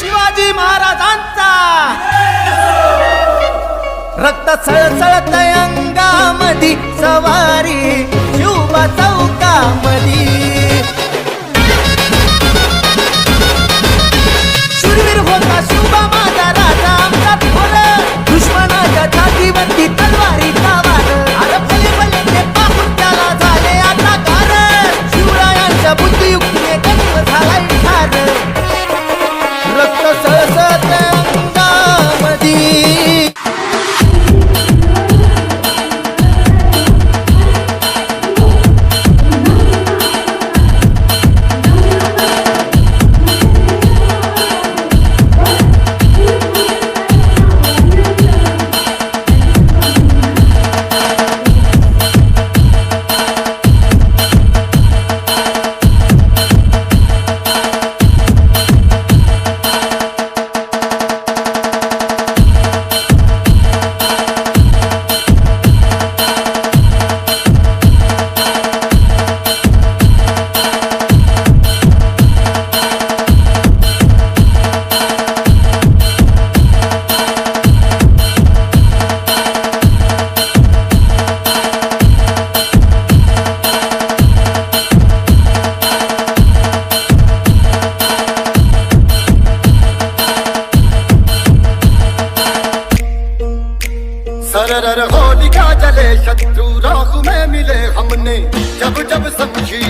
शिवाजी महाराजांचा. रक्त सळसळत अंगामधी सवारी. होलिका जले शत्रु राह में मिले हमने। जब जब समझी